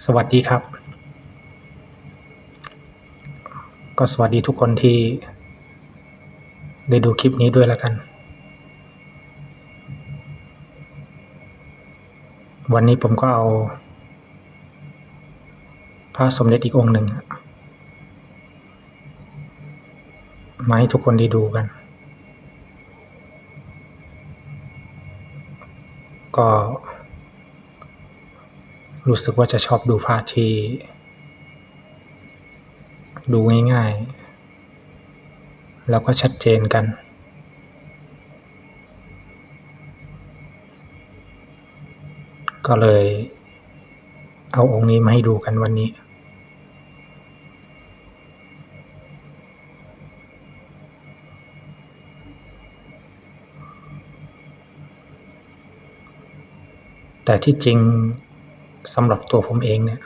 สวัสดีครับ ก็สวัสดีทุกคนที่ ได้ดูคลิปนี้ด้วยแล้วกัน วันนี้ผมก็เอา พระสมเด็จอีกองค์หนึ่งมาให้ทุกคนได้ดูกัน ก็ รู้สึกว่าจะชอบดูพระที่ ดูง่ายๆ แล้วก็ชัดเจนกัน ก็เลย เอาองค์นี้มาให้ดูกันวันนี้ แต่ที่จริง สำหรับตัวผมเองเนี่ย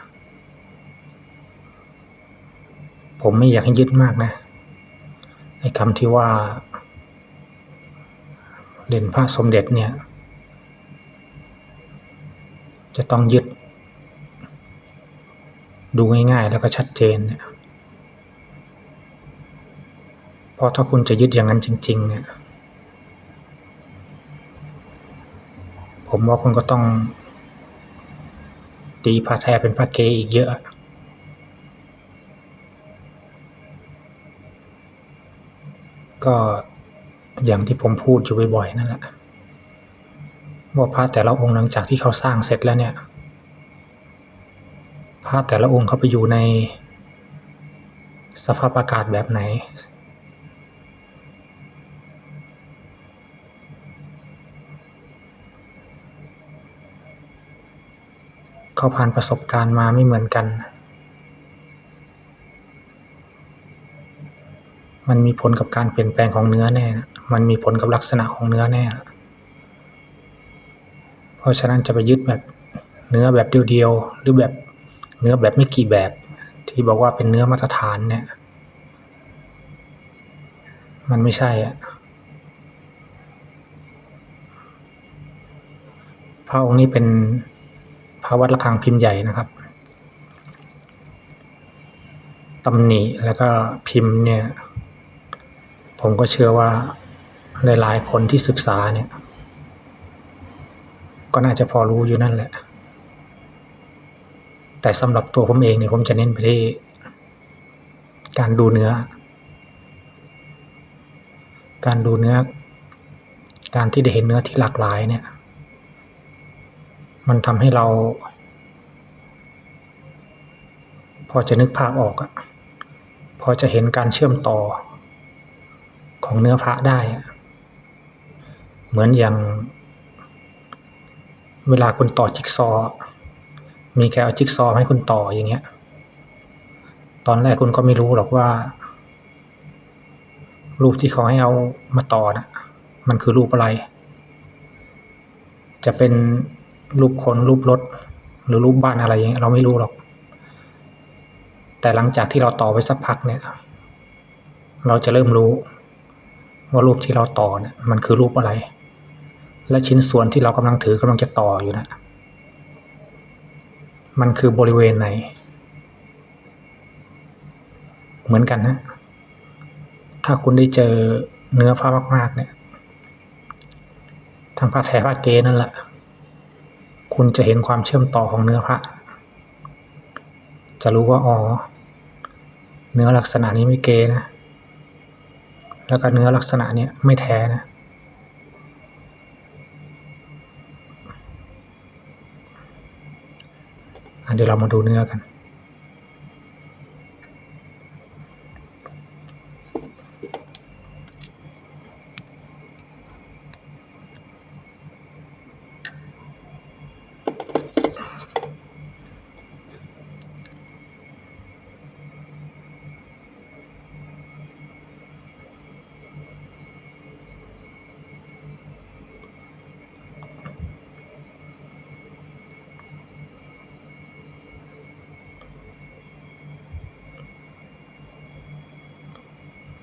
ผมไม่อยากให้ยึดมากนะไอ้คำที่ว่าเหรียญพระสมเด็จเนี่ย จะต้องยึด ดูง่ายๆแล้วก็ชัดเจนเนี่ยเพราะถ้าคุณจะยึดอย่างนั้นจริง ๆ เนี่ย ผมว่าคุณก็ต้อง ตีพระแท้เป็นพระเกอีกเยอะ ก็อย่างที่ผมพูดอยู่บ่อยๆนั่นแหละว่าพระแต่ละองค์หลังจากที่เขาสร้างเสร็จแล้วเนี่ยพระแต่ละองค์เขาไปอยู่ในสภาพอากาศแบบไหน เขาผ่านประสบการณ์มาไม่เหมือนกัน มันมีผลกับการเปลี่ยนแปลงของเนื้อแน่ มันมีผลกับลักษณะของเนื้อแน่ เพราะฉะนั้นจะไปยึดแบบเนื้อแบบเดียวๆ หรือแบบเนื้อแบบไม่กี่แบบ ที่บอกว่าเป็นเนื้อมาตรฐานเนี่ย มันไม่ใช่อะพระองค์นี้เป็น พระวัดระฆังพิมพ์ใหญ่นะครับตำหนิแล้วก็พิมพ์เนี่ย ผมก็เชื่อว่าหลายๆคนที่ศึกษาเนี่ย ก็น่าจะพอรู้อยู่นั่นแหละ แต่สำหรับตัวผมเองเนี่ยผมจะเน้นไปที่การดูเนื้อ การดูเนื้อ การที่ได้เห็นเนื้อที่หลากหลายเนี่ย มันทำให้เรา พอจะนึกภาพออกอะพอจะเห็นการเชื่อมต่อของเนื้อพระได้ เหมือนอย่าง เวลาคุณต่อจิ๊กซอ มีแค่เอาจิ๊กซอให้คุณต่ออย่างเงี้ย ตอนแรกคุณก็ไม่รู้หรอกว่า รูปที่เขาให้เอามาต่อนะมันคือรูปอะไร จะเป็น รูปคนรูปรถ หรือรูปบ้านอะไรอย่างเงี้ยเราไม่รู้หรอก แต่หลังจากที่เราต่อไปสักพักเนี่ย เราจะเริ่มรู้ ว่ารูปที่เราต่อเนี่ยมันคือรูปอะไร และชิ้นส่วนที่เรากำลังถือกำลังจะต่ออยู่นะมันคือบริเวณไหน เหมือนกันนะ ถ้าคุณได้เจอเนื้อผ้ามาก ๆ เนี่ย ทางผ้าแท้ผ้าเกนั่นแหละ คุณจะเห็นความเชื่อมต่อของเนื้อพระ จะรู้ว่าอ๋อเนื้อลักษณะนี้ไม่เกนะ แล้วก็เนื้อลักษณะเนี้ยไม่แท้นะ เดี๋ยวเรามาดูเนื้อกัน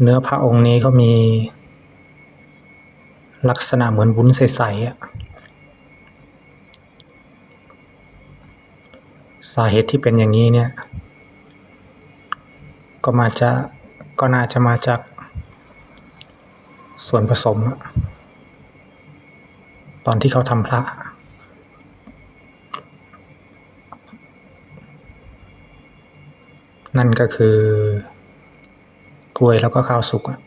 เนื้อพระองค์นี้ก็มี ลักษณะเหมือนวุ้นใสๆอะสาเหตุที่เป็นอย่างนี้เนี่ย ก็มาจะก็น่าจะมาจากส่วนผสม ตอนที่เขาทำพระนั่นก็คือ กล้วยแล้วก็ข้าวสุกอะ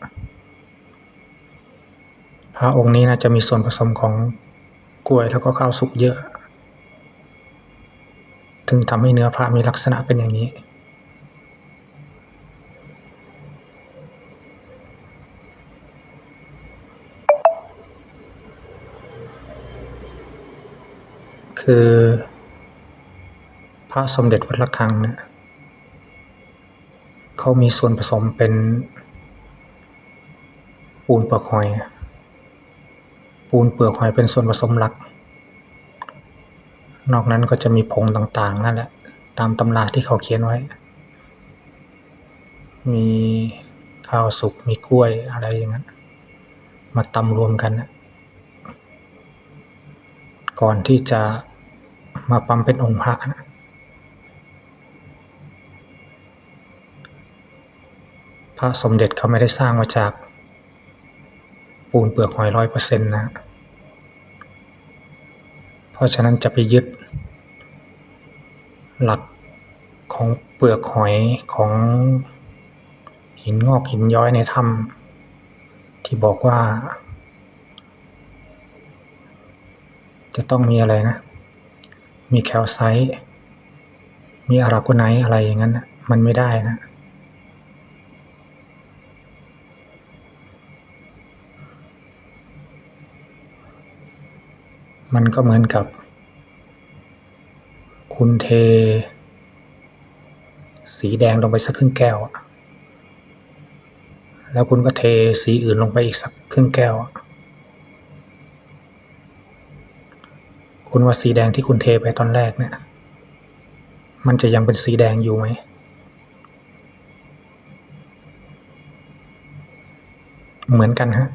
พระองค์นี้น่าจะมีส่วนผสมของกล้วยแล้วก็ข้าวสุกเยอะ ถึงทำให้เนื้อพระมีลักษณะเป็นอย่างนี้ คือพระสมเด็จวัดระฆังเนี่ย เขามีส่วนผสมเป็น ปูนเปลือกหอย ปูนเปลือกหอยเป็นส่วนผสมหลัก นอกนั้นก็จะมีผงต่างๆนั่นแหละ ตามตำราที่เขาเขียนไว้ มีข้าวสุกมีกล้วยอะไรอย่างนั้น มาตำรวมกัน ก่อนที่จะมาปั๊มเป็นองค์พระนะ พระสมเด็จเขาไม่ได้สร้างมาจาก ปูนเปลือกหอยร้อยเปอร์เซ็นต์นะ เพราะฉะนั้นจะไปยึด หลักของเปลือกหอยของหินงอกหินย้อยในถ้ำที่บอกว่า จะต้องมีอะไรนะ มีแคลไซต์มีอาราโกไนท์อะไรอย่างนั้นนะมันไม่ได้นะ มันก็เหมือนกับ คุณเท สีแดงลงไปสักครึ่งแก้ว แล้วคุณก็เทสีอื่นลงไปอีกสักครึ่งแก้ว คุณว่าสีแดงที่คุณเทไปตอนแรกเนี่ย มันจะยังเป็นสีแดงอยู่ไหมเหมือนกันฮะ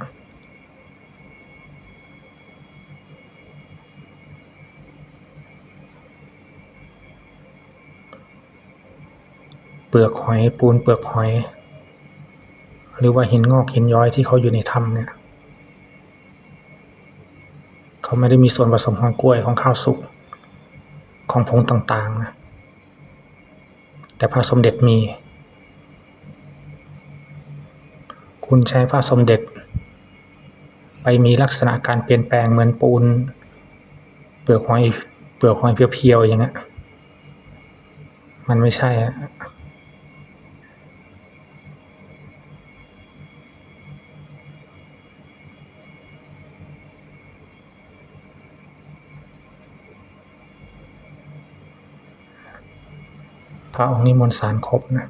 เปลือกหอยปูนเปลือกหอย หรือว่าหินงอกหินย้อยที่เขาอยู่ในถ้ำเนี่ยเขาไม่ได้มีส่วนผสมของกล้วยของข้าวสุกของผงต่างๆนะแต่พระสมเด็จมี คุณใช้พระสมเด็จ ไปมีลักษณะการเปลี่ยนแปลงเหมือนปูน เปลือกหอยเปลือกหอยเพียวๆอย่างเงี้ยมันไม่ใช่อะ พระองค์นี้มวลสารครบนะ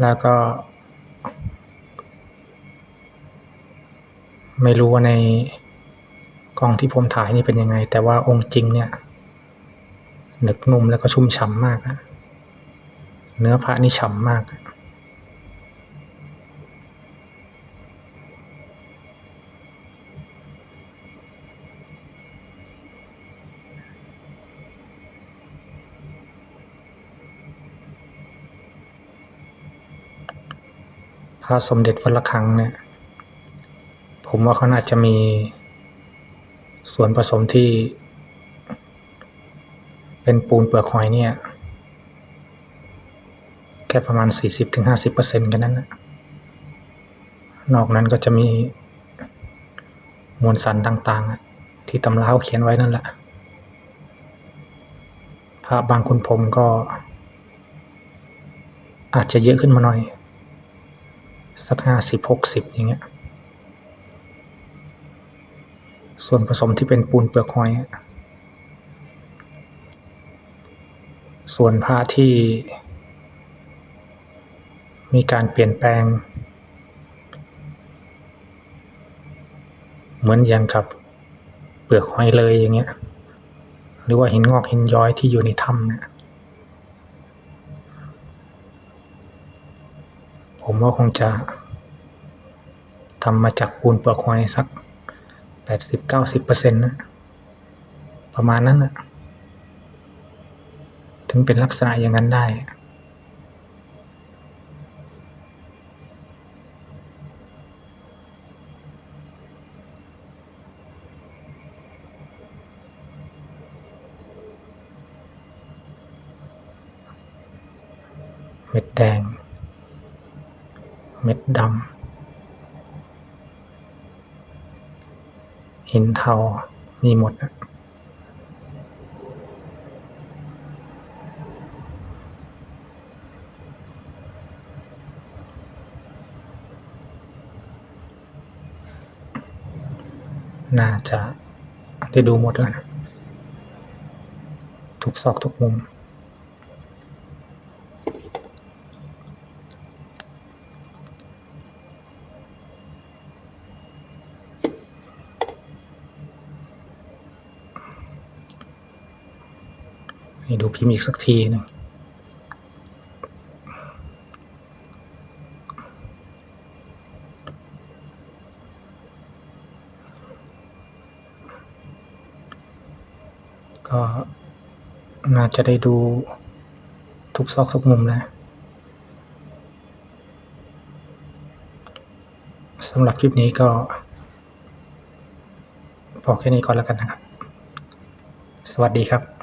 แล้วก็ ไม่รู้ว่าในกล้องที่ผมถ่ายนี่เป็นยังไง แต่ว่าองค์จริงเนี่ยหนึกนุ่มแล้วก็ชุ่มฉ่ำมากนะเนื้อพระนี่ฉ่ำมาก ระสมเด็จวัดระฆังเนี่ย ผมว่าเขาน่าจะมีส่วนผสมที่ เป็นปูนเปลือกหอยเนี่ย แค่ประมาณ 40-50%กันนั้นนะนอกนั้นก็จะมีมวลสารต่างๆ ที่ตำราเขาเขียนไว้นั่นแหละ พระบางคุณผมก็อาจจะเยอะขึ้นมาหน่อย สักห้าสิบหกสิบอย่างเงี้ย ส่วนผสมที่เป็นปูนเปลือกหอย ส่วนผ้าที่ มีการเปลี่ยนแปลง เหมือนอย่างกับเปลือกหอยเลยอย่างเงี้ย หรือว่าหินงอกหินย้อยที่อยู่ในถ้ำเนี่ย ผมว่าคงจะทำมาจากปูนเปลือกหอยสักแปดสิบเก้าสิบเปอร์เซ็นต์นะประมาณนั้นนะถึงเป็นลักษณะอย่างนั้นได้ เม็ดแดง ม็ดดำหินเทา มีหมดอะน่าจะได้ดูหมดแล้วนะ ทุกซอกทุกมุม ให้ดูพิมพ์อีกสักทีหนึ่งก็น่าจะได้ดูทุกซอกทุกมุมแล้วสำหรับคลิปนี้ก็พอแค่นี้ก่อนแล้วกันนะครับ สวัสดีครับ